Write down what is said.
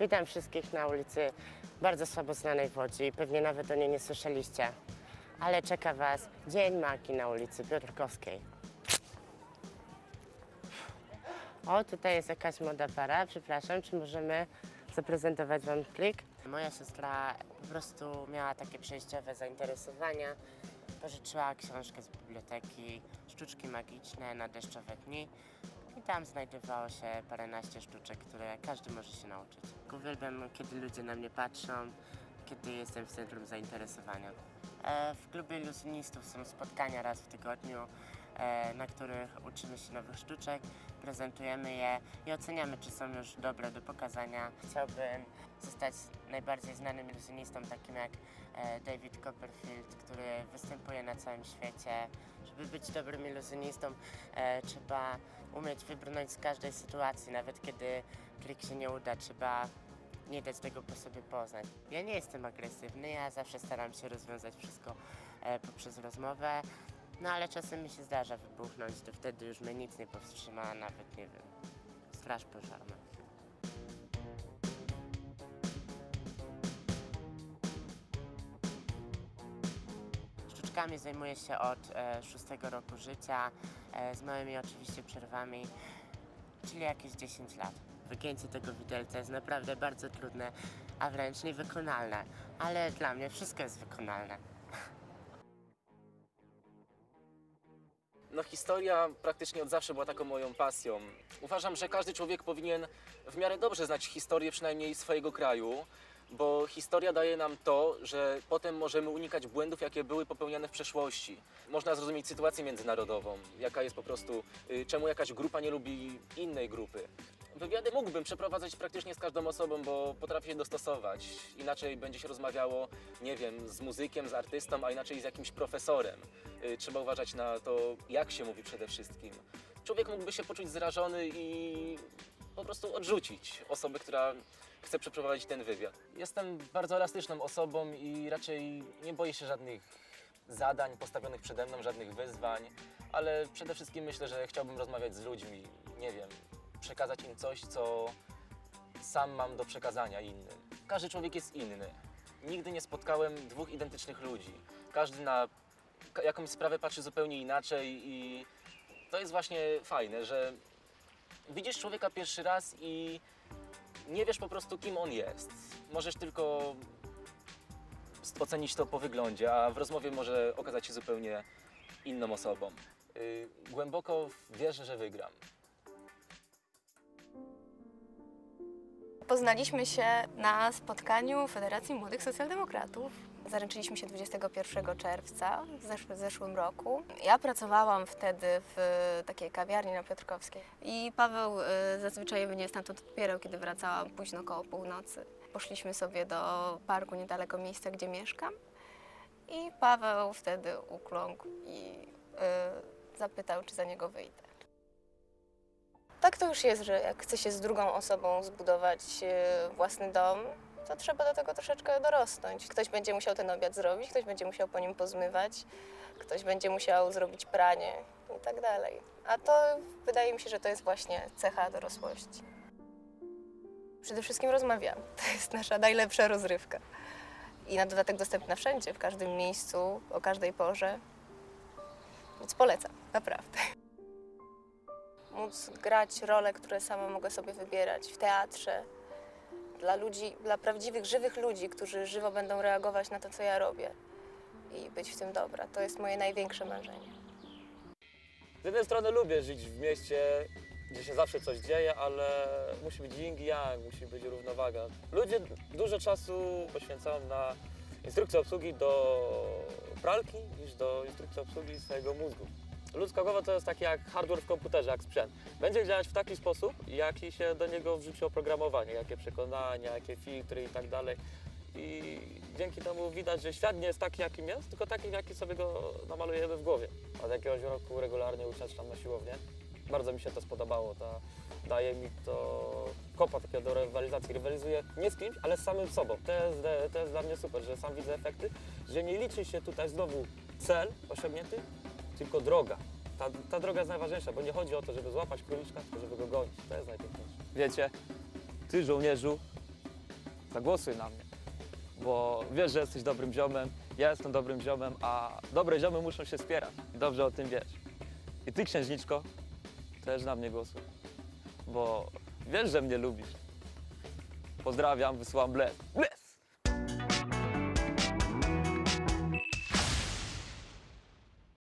Witam wszystkich na ulicy bardzo słabo znanej Łodzi. Pewnie nawet o niej nie słyszeliście. Ale czeka Was Dzień Maki na ulicy Piotrkowskiej. O, tutaj jest jakaś młoda para. Przepraszam, czy możemy zaprezentować Wam plik? Moja siostra po prostu miała takie przejściowe zainteresowania. Pożyczyła książkę z biblioteki Sztuczki magiczne na deszczowe dni. I tam znajdowało się paręnaście sztuczek, które każdy może się nauczyć. Uwielbiam, kiedy ludzie na mnie patrzą, kiedy jestem w centrum zainteresowania. E, W klubie iluzjonistów są spotkania raz w tygodniu, e, na których uczymy się nowych sztuczek, prezentujemy je i oceniamy, czy są już dobre do pokazania. Chciałbym zostać najbardziej znanym iluzjonistą, takim jak e, David Copperfield, który występuje na całym świecie. Żeby być dobrym iluzjonistą, trzeba umieć wybrnąć z każdej sytuacji, nawet kiedy trik się nie uda, trzeba nie dać tego po sobie poznać. Ja nie jestem agresywny, ja zawsze staram się rozwiązać wszystko e, poprzez rozmowę, no ale czasem mi się zdarza wybuchnąć, to wtedy już mnie nic nie powstrzyma, nawet nie wiem, straż pożarna. Sztuczkami zajmuję się od e, roku życia, e, z małymi oczywiście przerwami, czyli jakieś 10 lat. Wygięcie tego widelca jest naprawdę bardzo trudne, a wręcz niewykonalne, ale dla mnie wszystko jest wykonalne. No historia praktycznie od zawsze była taką moją pasją. Uważam, że każdy człowiek powinien w miarę dobrze znać historię przynajmniej swojego kraju, bo historia daje nam to, że potem możemy unikać błędów, jakie były popełniane w przeszłości. Można zrozumieć sytuację międzynarodową, jaka jest po prostu, y, czemu jakaś grupa nie lubi innej grupy. Wywiady mógłbym przeprowadzać praktycznie z każdą osobą, bo potrafię się dostosować. Inaczej będzie się rozmawiało, nie wiem, z muzykiem, z artystą, a inaczej z jakimś profesorem. Y, Trzeba uważać na to, jak się mówi przede wszystkim. Człowiek mógłby się poczuć zrażony i po prostu odrzucić osobę, która chce przeprowadzić ten wywiad. Jestem bardzo elastyczną osobą i raczej nie boję się żadnych zadań postawionych przede mną, żadnych wyzwań, ale przede wszystkim myślę, że chciałbym rozmawiać z ludźmi, nie wiem, przekazać im coś, co sam mam do przekazania innym. Każdy człowiek jest inny. Nigdy nie spotkałem dwóch identycznych ludzi. Każdy na jakąś sprawę patrzy zupełnie inaczej i to jest właśnie fajne, że widzisz człowieka pierwszy raz i nie wiesz po prostu kim on jest. Możesz tylko ocenić to po wyglądzie, a w rozmowie może okazać się zupełnie inną osobą. Yy, głęboko wierzę, że wygram. Poznaliśmy się na spotkaniu Federacji Młodych Socjaldemokratów. Zaręczyliśmy się 21 czerwca w zeszły, zeszłym roku. Ja pracowałam wtedy w takiej kawiarni na Piotrkowskiej i Paweł y, zazwyczaj mnie stamtąd odbierał, kiedy wracałam późno koło północy. Poszliśmy sobie do parku niedaleko miejsca, gdzie mieszkam i Paweł wtedy ukląkł i y, zapytał, czy za niego wyjdę. Tak to już jest, że jak chce się z drugą osobą zbudować e, własny dom, to trzeba do tego troszeczkę dorosnąć. Ktoś będzie musiał ten obiad zrobić, ktoś będzie musiał po nim pozmywać, ktoś będzie musiał zrobić pranie i tak dalej. A to wydaje mi się, że to jest właśnie cecha dorosłości. Przede wszystkim rozmawiamy. To jest nasza najlepsza rozrywka. I na dodatek dostępna wszędzie, w każdym miejscu, o każdej porze. Więc polecam, naprawdę móc grać role, które sama mogę sobie wybierać w teatrze. Dla ludzi, dla prawdziwych, żywych ludzi, którzy żywo będą reagować na to, co ja robię i być w tym dobra. To jest moje największe marzenie. Z jednej strony lubię żyć w mieście, gdzie się zawsze coś dzieje, ale musi być yin yang, musi być równowaga. Ludzie dużo czasu poświęcają na instrukcję obsługi do pralki niż do instrukcji obsługi swojego mózgu. Ludzka głowa to jest taki jak hardware w komputerze, jak sprzęt. Będzie działać w taki sposób, jaki się do niego wrzuci oprogramowanie, jakie przekonania, jakie filtry i tak dalej. I dzięki temu widać, że świat nie jest taki, jakim jest, tylko taki, jaki sobie go namalujemy w głowie. Od jakiegoś roku regularnie uczęszczam na siłownię. Bardzo mi się to spodobało. Ta, daje mi to kopa takiego do rywalizacji. Rywalizuję nie z kimś, ale z samym sobą. To jest, to jest dla mnie super, że sam widzę efekty, że nie liczy się tutaj znowu cel osiągnięty, tylko droga. Ta, ta droga jest najważniejsza, bo nie chodzi o to, żeby złapać króliczka, tylko żeby go gonić. To jest najpiękniejsze. Wiecie, ty żołnierzu, zagłosuj na mnie. Bo wiesz, że jesteś dobrym ziomem, ja jestem dobrym ziomem, a dobre ziomy muszą się wspierać. I dobrze o tym wiesz. I ty, księżniczko, też na mnie głosuj. Bo wiesz, że mnie lubisz. Pozdrawiam, wysyłam ble. ble.